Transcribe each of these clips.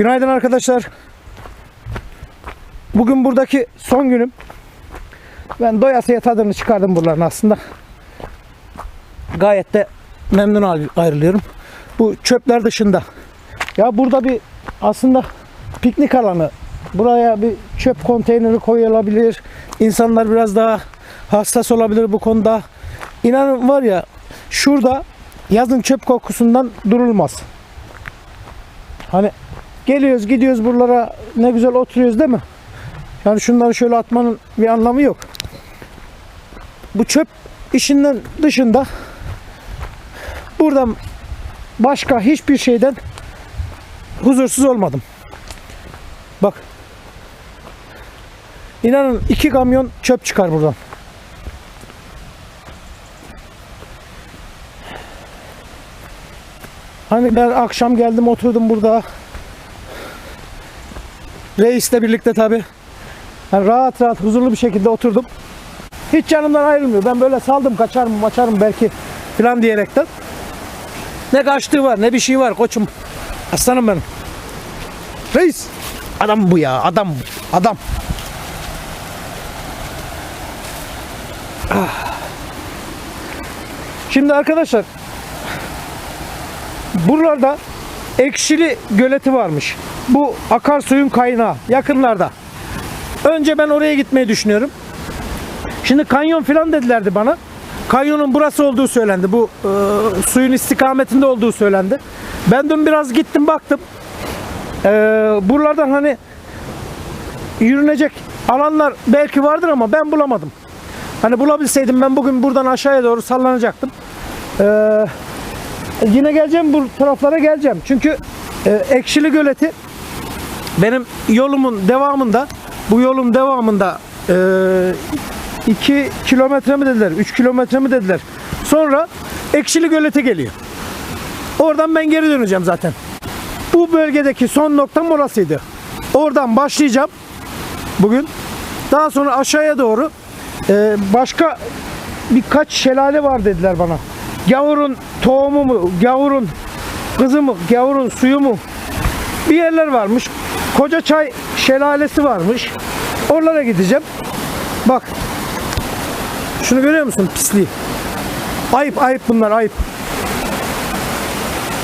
Günaydın arkadaşlar. Bugün buradaki son günüm. Ben doyasıya tadını çıkardım buraların aslında. Gayet de memnun ayrılıyorum. Bu çöpler dışında. Ya burada bir aslında piknik alanı. Buraya bir çöp konteyneri koyulabilir. İnsanlar biraz daha hassas olabilir bu konuda. İnanın var ya şurada yazın çöp kokusundan durulmaz. Hani geliyoruz gidiyoruz buralara ne güzel oturuyoruz değil mi? Yani şunları şöyle atmanın bir anlamı yok. Bu çöp işinden dışında buradan başka hiçbir şeyden huzursuz olmadım. Bak. İnanın iki kamyon çöp çıkar buradan. Hani ben akşam geldim oturdum burada. Reisle birlikte tabi. Yani rahat rahat huzurlu bir şekilde oturdum. Hiç canımdan ayrılmıyor. Ben böyle saldım kaçarım maçarım belki falan diyerekten. Ne kaçtığı var ne bir şey var koçum. Aslanım benim. Reis. Adam bu ya adam. Adam. Ah. Şimdi arkadaşlar buralarda ekşili göleti varmış. Bu akarsuyun kaynağı yakınlarda. Önce ben oraya gitmeyi düşünüyorum. Şimdi kanyon falan dedilerdi bana. Kanyonun burası olduğu söylendi. Bu e, suyun istikametinde olduğu söylendi. Ben dün biraz gittim baktım. E, buralardan hani yürünecek alanlar belki vardır ama ben bulamadım. Hani bulabilseydim ben bugün buradan aşağıya doğru sallanacaktım. E, yine geleceğim bu taraflara geleceğim. Çünkü e, Ekşili Göleti benim yolumun devamında bu yolun devamında 2 kilometre mi dediler 3 kilometre mi dediler. Sonra Ekşili Göleti geliyor. Oradan ben geri döneceğim zaten. Bu bölgedeki son noktam orasıydı. Oradan başlayacağım bugün. Daha sonra aşağıya doğru e, başka birkaç şelale var dediler bana gavurun tohumu mu gavurun kızı mı gavurun suyu mu bir yerler varmış. Koca çay şelalesi varmış. Oralara gideceğim. Bak. Şunu görüyor musun pisliği? Ayıp ayıp bunlar ayıp.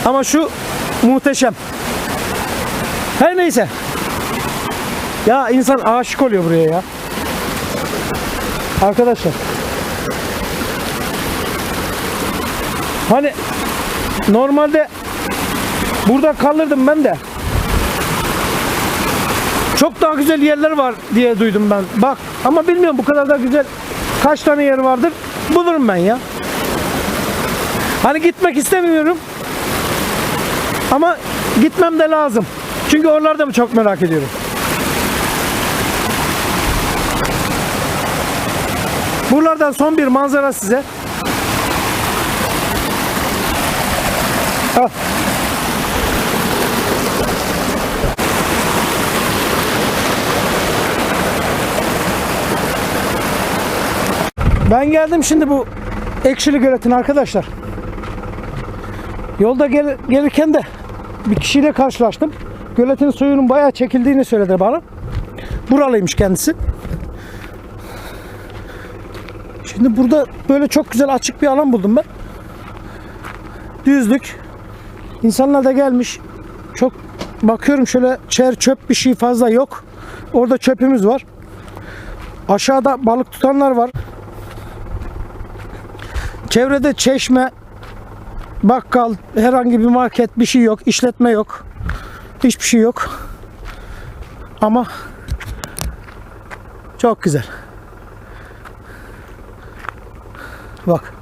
Ama şu muhteşem. Her neyse. Ya insan aşık oluyor buraya ya. Arkadaşlar. Hani normalde burada kalırdım ben de. Çok daha güzel yerler var diye duydum ben. Bak ama bilmiyorum bu kadar da güzel kaç tane yer vardır. Bulurum ben ya. Hani gitmek istemiyorum. Ama gitmem de lazım. Çünkü oralarda mı çok merak ediyorum. Buralardan son bir manzara size. Ben geldim şimdi bu Ekşili Gölet'in arkadaşlar. Yolda gel- gelirken de bir kişiyle karşılaştım. Göletin suyunun bayağı çekildiğini söyledi bana. Buralıymış kendisi. Şimdi burada böyle çok güzel açık bir alan buldum ben. Düzlük. İnsanlar da gelmiş. Çok bakıyorum şöyle çer çöp bir şey fazla yok. Orada çöpümüz var. Aşağıda balık tutanlar var. Çevrede çeşme, bakkal, herhangi bir market bir şey yok, işletme yok. Hiçbir şey yok. Ama çok güzel. Bak.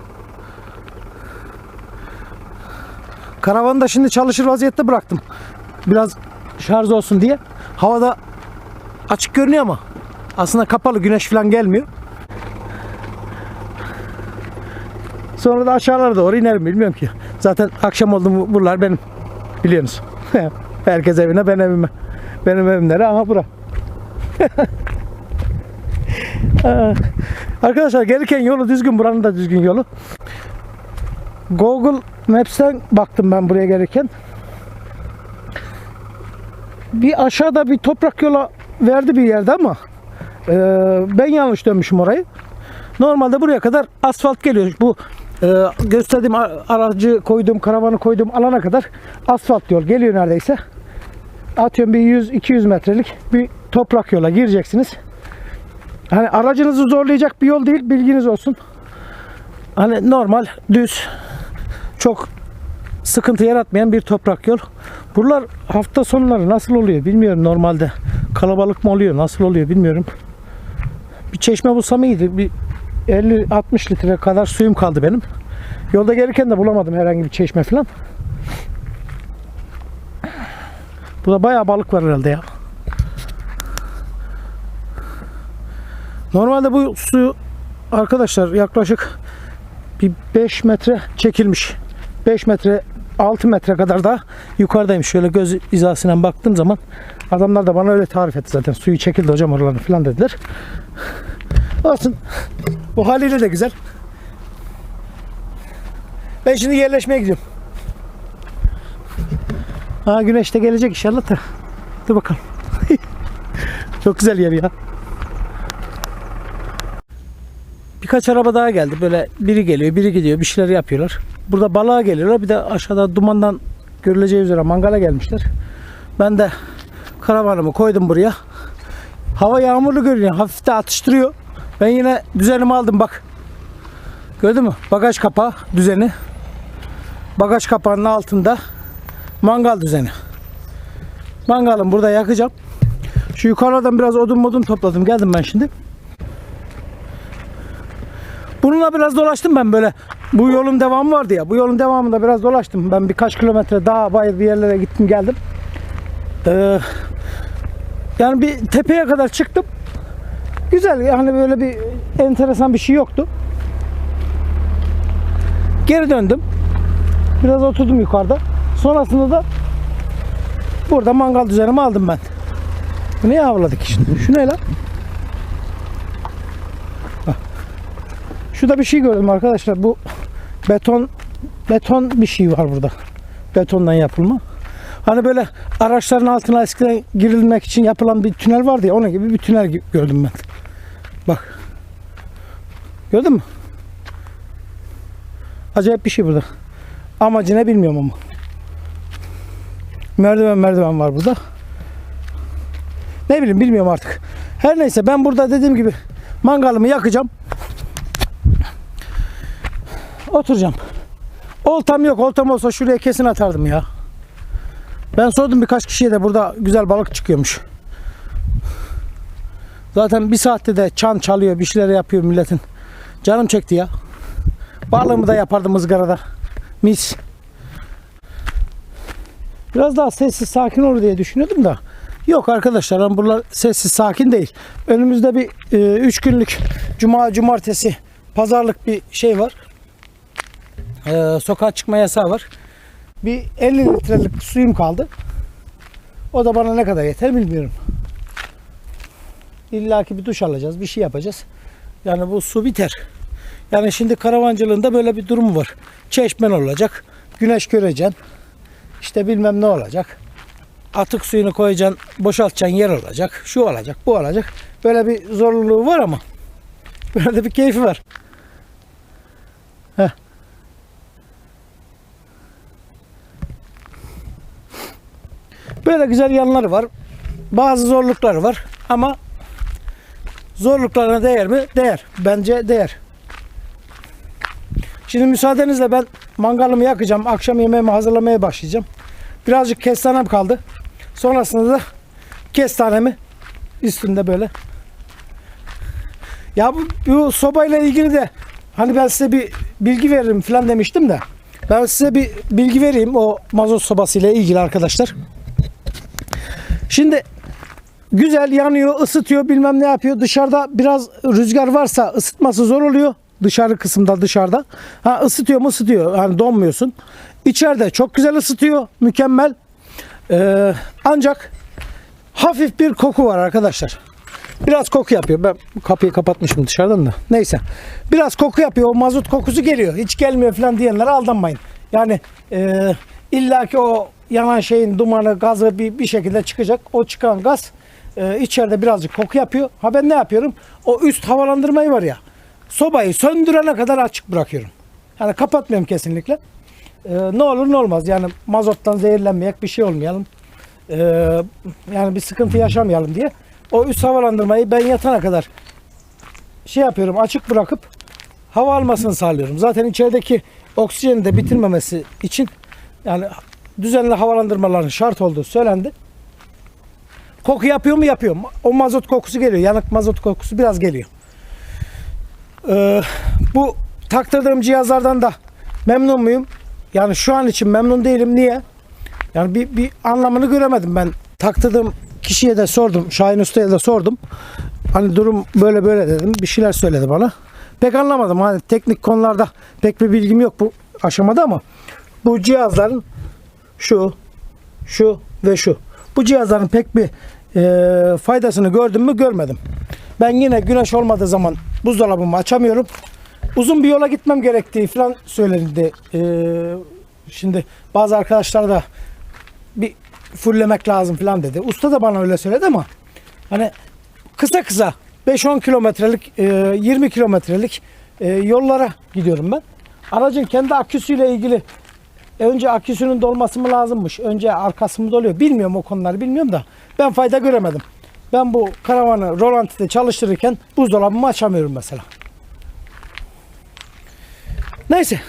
Karavanı da şimdi çalışır vaziyette bıraktım. Biraz şarj olsun diye. Havada açık görünüyor ama aslında kapalı güneş falan gelmiyor. Sonra da aşağılara doğru inerim bilmiyorum ki. Zaten akşam oldu mu buralar benim. Biliyorsunuz. Herkes evine ben evime. Benim evim nere? Aha bura. Arkadaşlar gelirken yolu düzgün. Buranın da düzgün yolu. Google Maps'ten baktım ben buraya gelirken. bir aşağıda bir toprak yola verdi bir yerde ama e, ben yanlış dönmüşüm orayı. Normalde buraya kadar asfalt geliyor. Bu e, gösterdiğim aracı koyduğum, karavanı koyduğum alana kadar asfalt yol geliyor neredeyse. Atıyorum bir 100-200 metrelik bir toprak yola gireceksiniz. Hani aracınızı zorlayacak bir yol değil bilginiz olsun. Hani normal düz çok sıkıntı yaratmayan bir toprak yol. Buralar hafta sonları nasıl oluyor bilmiyorum normalde. Kalabalık mı oluyor nasıl oluyor bilmiyorum. Bir çeşme bulsam iyiydi. Bir 50-60 litre kadar suyum kaldı benim. Yolda gelirken de bulamadım herhangi bir çeşme falan. Burada bayağı balık var herhalde ya. Normalde bu su arkadaşlar yaklaşık bir 5 metre çekilmiş. 5 metre 6 metre kadar da yukarıdaymış. Şöyle göz hizasından baktığım zaman adamlar da bana öyle tarif etti zaten. Suyu çekildi hocam oralarını falan dediler. Olsun. Bu haliyle de güzel. Ben şimdi yerleşmeye gidiyorum. Ha güneş de gelecek inşallah da. Dur bakalım. Çok güzel yer ya. Birkaç araba daha geldi. Böyle biri geliyor, biri gidiyor, bir şeyler yapıyorlar. Burada balığa geliyorlar. Bir de aşağıda dumandan görüleceği üzere mangala gelmişler. Ben de karavanımı koydum buraya. Hava yağmurlu görünüyor. Hafif de atıştırıyor. Ben yine düzenimi aldım bak. Gördün mü? Bagaj kapağı düzeni. Bagaj kapağının altında mangal düzeni. Mangalım burada yakacağım. Şu yukarıdan biraz odun modun topladım. Geldim ben şimdi. Bununla biraz dolaştım ben böyle. Bu yolun devamı vardı ya. Bu yolun devamında biraz dolaştım. Ben birkaç kilometre daha bayır bir yerlere gittim geldim. Ee, yani bir tepeye kadar çıktım. Güzel yani böyle bir enteresan bir şey yoktu. Geri döndüm. Biraz oturdum yukarıda. Sonrasında da burada mangal düzenimi aldım ben. Ne avladık şimdi? Şu ne lan? Şurada bir şey gördüm arkadaşlar. Bu beton beton bir şey var burada. Betondan yapılma. Hani böyle araçların altına eskiden girilmek için yapılan bir tünel vardı ya onun gibi bir tünel gördüm ben. Bak. Gördün mü? Acayip bir şey burada. Amacı ne bilmiyorum ama. Merdiven merdiven var burada. Ne bileyim bilmiyorum artık. Her neyse ben burada dediğim gibi mangalımı yakacağım. Oturacağım. Oltam yok. Oltam olsa şuraya kesin atardım ya. Ben sordum birkaç kişiye de burada güzel balık çıkıyormuş. Zaten bir saatte de çan çalıyor, bir şeyler yapıyor milletin. Canım çekti ya. Balığımı da yapardım ızgarada. Mis. Biraz daha sessiz sakin olur diye düşünüyordum da. Yok arkadaşlar ben buralar sessiz sakin değil. Önümüzde bir 3 günlük cuma cumartesi pazarlık bir şey var. Ee, sokağa çıkma yasağı var. Bir 50 litrelik suyum kaldı. O da bana ne kadar yeter bilmiyorum. İlla ki bir duş alacağız, bir şey yapacağız. Yani bu su biter. Yani şimdi karavancılığında böyle bir durum var. Çeşmen olacak, güneş göreceksin. İşte bilmem ne olacak. Atık suyunu koyacaksın, boşaltacaksın yer olacak. Şu olacak, bu olacak. Böyle bir zorluluğu var ama böyle de bir keyfi var. Heh. Böyle güzel yanları var. Bazı zorlukları var ama zorluklarına değer mi? Değer. Bence değer. Şimdi müsaadenizle ben mangalımı yakacağım. Akşam yemeğimi hazırlamaya başlayacağım. Birazcık kestanem kaldı. Sonrasında da kestanemi üstünde böyle. Ya bu, bu sobayla ilgili de hani ben size bir bilgi veririm falan demiştim de. Ben size bir bilgi vereyim o mazot sobası ile ilgili arkadaşlar. Şimdi güzel yanıyor, ısıtıyor, bilmem ne yapıyor. Dışarıda biraz rüzgar varsa ısıtması zor oluyor. Dışarı kısımda dışarıda. Ha ısıtıyor mu ısıtıyor. Yani donmuyorsun. İçeride çok güzel ısıtıyor. Mükemmel. Ee, ancak hafif bir koku var arkadaşlar. Biraz koku yapıyor. Ben kapıyı kapatmışım dışarıdan da. Neyse. Biraz koku yapıyor. O mazot kokusu geliyor. Hiç gelmiyor falan diyenlere aldanmayın. Yani e, illaki o yanan şeyin dumanı, gazı bir, bir şekilde çıkacak. O çıkan gaz e, içeride birazcık koku yapıyor. Ha ben ne yapıyorum? O üst havalandırmayı var ya sobayı söndürene kadar açık bırakıyorum. Yani kapatmıyorum kesinlikle. E, ne olur ne olmaz yani mazottan zehirlenmeyek bir şey olmayalım. E, yani bir sıkıntı yaşamayalım diye. O üst havalandırmayı ben yatana kadar şey yapıyorum açık bırakıp hava almasını sağlıyorum. Zaten içerideki oksijeni de bitirmemesi için yani düzenli havalandırmaların şart olduğu söylendi. Koku yapıyor mu? Yapıyor. O mazot kokusu geliyor. Yanık mazot kokusu biraz geliyor. Ee, bu taktırdığım cihazlardan da memnun muyum? Yani şu an için memnun değilim. Niye? Yani bir, bir anlamını göremedim ben. Taktırdığım kişiye de sordum. Şahin Usta'ya da sordum. Hani durum böyle böyle dedim. Bir şeyler söyledi bana. Pek anlamadım. Hani teknik konularda pek bir bilgim yok bu aşamada ama bu cihazların şu, şu ve şu. Bu cihazların pek bir e, faydasını gördüm mü görmedim. Ben yine güneş olmadığı zaman buzdolabımı açamıyorum. Uzun bir yola gitmem gerektiği falan söylenildi. E, şimdi bazı arkadaşlar da bir fullemek lazım falan dedi. Usta da bana öyle söyledi ama hani kısa kısa 5-10 kilometrelik, e, 20 kilometrelik e, yollara gidiyorum ben. Aracın kendi aküsüyle ilgili e, önce aküsünün dolması mı lazımmış, önce arkası mı doluyor bilmiyorum o konuları bilmiyorum da ben fayda göremedim. Ben bu karavanı rolantide çalıştırırken buzdolabımı açamıyorum mesela. Neyse.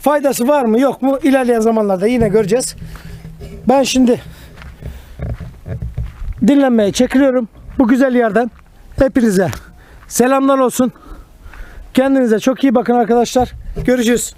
Faydası var mı yok mu ilerleyen zamanlarda yine göreceğiz. Ben şimdi dinlenmeye çekiliyorum. Bu güzel yerden hepinize selamlar olsun. Kendinize çok iyi bakın arkadaşlar. Görüşürüz.